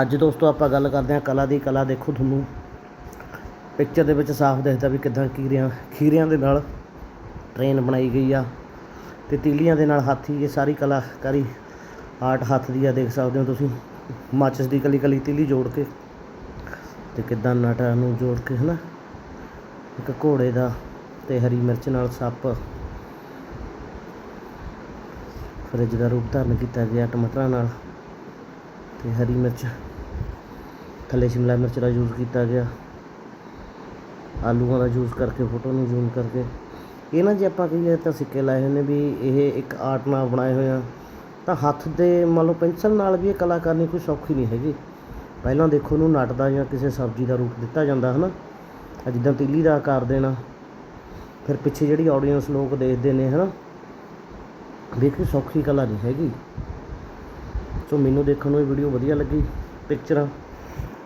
ਅੱਜ ਦੋਸਤੋ ਆਪਾਂ ਗੱਲ ਕਰਦੇ ਹਾਂ ਕਲਾ ਦੀ। ਕਲਾ ਦੇਖੋ ਤੁਹਾਨੂੰ। ਪਿਕਚਰ ਦੇ ਵਿੱਚ ਸਾਫ਼ ਦਿਖਦਾ ਵੀ ਕਿਦਾਂ ਕੀਰਿਆਂ ਖੀਰਿਆਂ ਦੇ ਨਾਲ ਟ੍ਰੇਨ ਬਣਾਈ ਗਈ ਆ ਤੇ ਤੀਲੀਆਂ ਦੇ ਨਾਲ ਹਾਥੀ, ਇਹ ਸਾਰੀ ਕਲਾਕਾਰੀ ਆਰਟ ਹੱਥ ਦੀ ਆ, ਦੇਖ ਸਕਦੇ ਹੋ ਤੁਸੀਂ। ਮਾਚਿਸ ਦੀ ਕਲੀ ਕਲੀ ਤੀਲੀ ਜੋੜ ਕੇ ਤੇ ਕਿਦਾਂ ਨਟਾਂ ਨੂੰ ਜੋੜ ਕੇ, ਹਨਾ? ਇੱਕ ਘੋੜੇ ਦਾ ਤੇ ਹਰੀ ਮਿਰਚ ਨਾਲ ਸੱਪ ਫਰਿੱਜ ਦਾ ਰੂਪ ਧਾਰਨ ਕੀਤਾ ਗਿਆ ਟਮਾਟਰਾਂ ਨਾਲ ਤੇ ਹਰੀ ਮਿਰਚ ਥੱਲੇ ਸ਼ਿਮਲਾ ਮਿਰਚ ਦਾ ਯੂਜ਼ ਕੀਤਾ ਗਿਆ। ਆਲੂਆਂ ਦਾ ਯੂਜ਼ ਕਰਕੇ, ਫੋਟੋ ਨੂੰ ਜ਼ੂਮ ਕਰਕੇ। ਇਹ ਨਾ ਜੇ ਆਪਾਂ ਕਹੀਏ ਤਾਂ ਸਿੱਕੇ ਲਾਏ ਹੋਏ ਨੇ ਵੀ ਇਹ ਇੱਕ ਆਰਟ ਨਾਲ ਬਣਾਏ ਹੋਏ ਆ। ਤਾਂ ਹੱਥ ਦੇ ਮੰਨ ਲਓ ਪੈਨਸਲ ਨਾਲ ਵੀ ਇਹ ਕਲਾ ਕਰਨੀ ਕੋਈ ਸੌਖੀ ਨਹੀਂ ਹੈਗੀ। ਪਹਿਲਾਂ ਦੇਖੋ ਉਹਨੂੰ ਨਟ ਦਾ ਜਾਂ ਕਿਸੇ ਸਬਜ਼ੀ ਦਾ ਰੂਪ ਦਿੱਤਾ ਜਾਂਦਾ, ਹਨਾ? ਆਹ ਜਿੱਦਾਂ ਤੀਲੀ ਦਾ ਆਕਾਰ ਦੇਣਾ। ਫਿਰ ਪਿੱਛੇ ਜਿਹੜੀ ਆਡੀਅנס ਲੋਕ ਦੇਖਦੇ ਨੇ, ਹਨਾ? ਵੀ ਇਹ ਸੌਖੀ ਕਲਾ ਨਹੀਂ ਹੈਗੀ। ਸੋ ਮੈਨੂੰ ਦੇਖਣ ਨੂੰ ਇਹ ਵੀਡੀਓ ਵਧੀਆ ਲੱਗੀ ਪਿਕਚਰਾਂ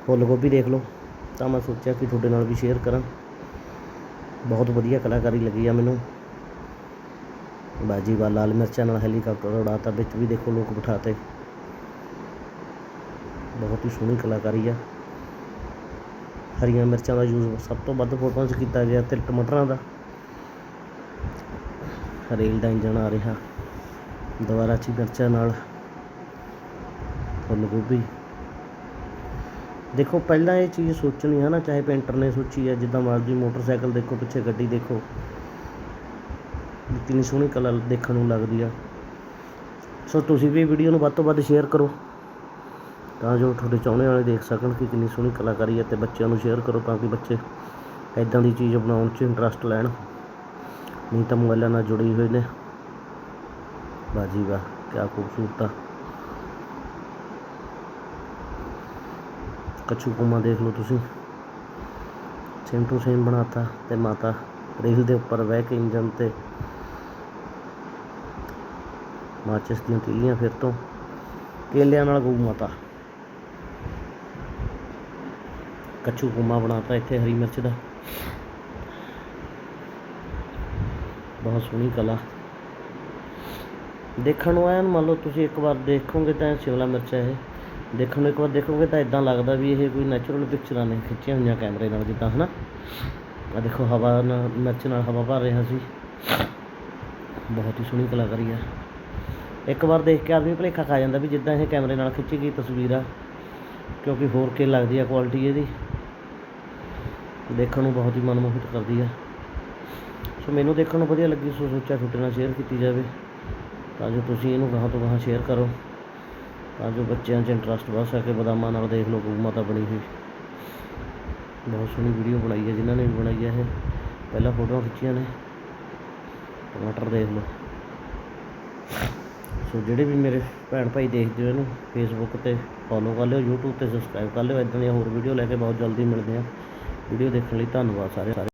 ਫੁੱਲ ਗੋਭੀ ਦੇਖ ਲਓ। ਤਾਂ ਮੈਂ ਸੋਚਿਆ ਕਿ ਤੁਹਾਡੇ ਨਾਲ ਵੀ ਸ਼ੇਅਰ ਕਰਾਂ। ਬਹੁਤ ਵਧੀਆ ਕਲਾਕਾਰੀ ਲੱਗੀ ਆ ਮੈਨੂੰ। ਬਾਜੀ ਵਾ ਲਾਲ ਮਿਰਚਾਂ ਨਾਲ ਹੈਲੀਕਾਪਟਰ ਉਡਾਤਾ, ਵਿੱਚ ਵੀ ਦੇਖੋ ਲੋਕ ਬਿਠਾਤੇ। ਬਹੁਤ ਹੀ ਸੋਹਣੀ ਕਲਾਕਾਰੀ ਆ। ਹਰੀਆਂ ਮਿਰਚਾਂ ਦਾ ਯੂਜ਼ ਸਭ ਤੋਂ ਵੱਧ ਫੋਟੋਆਂ 'ਚ ਕੀਤਾ ਗਿਆ ਤੇ ਟਮਾਟਰਾਂ ਦਾ। ਰੇਲ ਦਾ ਇੰਜਣ ਆ ਰਿਹਾ। ਦੁਬਾਰਾ ਚੀ ਮਿਰਚਾਂ ਨਾਲ ਫੁੱਲ ਗੋਭੀ। ਦੇਖੋ, ਪਹਿਲਾਂ ਇਹ ਚੀਜ਼ ਸੋਚਣੀ ਹੈ ਨਾ, ਚਾਹੇ ਪੇਂਟਰ ਨੇ ਸੋਚੀ ਹੈ ਜਿੱਦਾਂ ਮਰਜ਼ੀ ਮੋਟਰਸਾਈਕਲ ਦੇਖੋ, ਪਿੱਛੇ ਗੱਡੀ ਦੇਖੋ। ਕਿੰਨੀ ਸੋਹਣੀ ਕਲਾ ਦੇਖਣ ਨੂੰ ਲੱਗਦੀ ਆ। ਸੋ ਤੁਸੀਂ ਵੀ ਵੀਡੀਓ ਨੂੰ ਵੱਧ ਤੋਂ ਵੱਧ ਸ਼ੇਅਰ ਕਰੋ। ਤਾਂ ਜੋ ਤੁਹਾਡੇ ਚਾਹੁੰਦੇ ਵਾਲੇ ਦੇਖ ਸਕਣ ਕਿ ਕਿੰਨੀ ਸੋਹਣੀ ਕਲਾਕਾਰੀ ਹੈ ਤੇ ਬੱਚਿਆਂ ਨੂੰ ਸ਼ੇਅਰ ਕਰੋ ਤਾਂ ਕਿ ਬੱਚੇ ਐਦਾਂ ਦੀ ਚੀਜ਼ ਬਣਾਉਣ 'ਚ ਇੰਟਰਸਟ ਲੈਣ। ਨਹੀਂ ਤਾਂ ਮੋਬਾਈਲਾਂ ਨਾਲ ਜੁੜੇ ਹੋਏ ਨੇ। ਬਾਜੀ ਵਾਹ, ਕਿਆ ਖੂਬਸੂਰਤ ਆ। ਕੱਛੂ ਕੁਮਾ ਦੇਖ ਲਓ ਤੁਸੀਂ। ਸੇਮ ਟੂ ਸੇਮ ਬਣਾਤਾ ਤੇ ਮਾਤਾ ਰੇਲ ਦੇ ਉੱਪਰ ਬਹਿ ਕੇ ਇੰਜਨ ਤੇ ਮਾਚਿਸ ਦੀਆਂ ਤੀਲੀਆਂ ਫਿਰ ਤੋਂ ਕੇਲਿਆਂ ਨਾਲ ਗਊ ਮਾਤਾ। ਕੱਛੂ ਕੁਮਾ ਬਣਾਤਾ ਇੱਥੇ ਹਰੀ ਮਿਰਚ ਦਾ। ਬਹੁਤ ਸੋਹਣੀ ਕਲਾ। ਦੇਖਣ ਨੂੰ ਐਨ ਮੰਨ ਲਓ ਤੁਸੀਂ ਇੱਕ ਵਾਰ ਦੇਖੋਗੇ ਤਾਂ ਇਹ ਸ਼ਿਮਲਾ ਮਿਰਚ ਹੈ ਇਹ। ਦੇਖਣ ਨੂੰ ਇੱਕ ਵਾਰ ਦੇਖੋਗੇ ਤਾਂ ਇਦਾਂ ਲੱਗਦਾ ਵੀ ਇਹ ਕੋਈ ਨੈਚੁਰਲ ਪਿਕਚਰਾਂ ਨੇ ਖਿੱਚੀਆਂ ਹੋਈਆਂ ਕੈਮਰੇ ਨਾਲ ਜਿੱਦਾਂ, ਹਨਾ? ਆ ਦੇਖੋ, ਹਵਾ ਨਾਲ, ਨੱਚ ਨਾਲ ਹਵਾ ਭਰ ਰਿਹਾ ਸੀ। ਬਹੁਤ ਹੀ ਸੋਹਣੀ ਕਲਾਕਾਰੀ ਆ। ਇੱਕ ਵਾਰ ਦੇਖ ਕੇ ਆਦਮੀ ਭੁਲੇਖਾ ਖਾ ਜਾਂਦਾ ਵੀ ਜਿੱਦਾਂ ਇਹ ਕੈਮਰੇ ਨਾਲ ਖਿੱਚੀ ਗਈ ਤਸਵੀਰ ਆ। ਕਿਉਂਕਿ ਹੋਰ ਕੇ ਲੱਗਦੀ ਆ ਕੁਆਲਿਟੀ ਇਹਦੀ। ਦੇਖਣ ਨੂੰ ਬਹੁਤ ਹੀ ਮਨਮੋਹਿਤ ਕਰਦੀ ਆ। ਸੋ ਮੈਨੂੰ ਦੇਖਣ ਨੂੰ ਵਧੀਆ ਲੱਗੀ, ਸੋ ਸੋਚਿਆ ਤੁਹਾਡੇ ਨਾਲ ਸ਼ੇਅਰ ਕੀਤੀ ਜਾਵੇ। ਤਾਂ ਜੋ ਤੁਸੀਂ ਇਹਨੂੰ ਗਾਹਾਂ ਤੋਂ ਗਾਹਾਂ ਸ਼ੇਅਰ ਕਰੋ। ਤਾਂ ਜੋ ਬੱਚਿਆਂ 'ਚ ਇੰਟਰਸਟ ਵੱਧ ਸਕੇ, ਬਦਾਮਾਂ ਨਾਲ ਦੇਖ ਲਓ ਗਊ ਮਾਤਾ ਬਣੀ ਹੋਈ। ਬਹੁਤ ਸੋਹਣੀ ਵੀਡੀਓ ਬਣਾਈ ਹੈ, ਜਿਨ੍ਹਾਂ ਨੇ ਵੀ ਬਣਾਈ ਹੈ ਇਹ। ਪਹਿਲਾਂ ਫੋਟੋਆਂ ਖਿੱਚੀਆਂ ਨੇ। ਟਮਾਟਰ ਦੇਖ ਲਓ। ਸੋ ਜਿਹੜੇ ਵੀ ਮੇਰੇ ਭੈਣ ਭਾਈ ਦੇਖਦੇ ਹੋ ਇਹਨੂੰ ਫੇਸਬੁੱਕ ਤੇ ਫੋਲੋ ਕਰ ਲਿਓ, YouTube ਤੇ ਸਬਸਕ੍ਰਾਈਬ ਕਰ ਲਿਓ ਇਦਾਂ ਦੀਆਂ ਹੋਰ ਵੀਡੀਓ ਲੈ ਕੇ ਬਹੁਤ ਜਲਦੀ ਮਿਲਦੇ ਆ ਵੀਡੀਓ ਦੇਖਣ ਲਈ ਧੰਨਵਾਦ ਸਾਰੇ ਸਾਰੇ।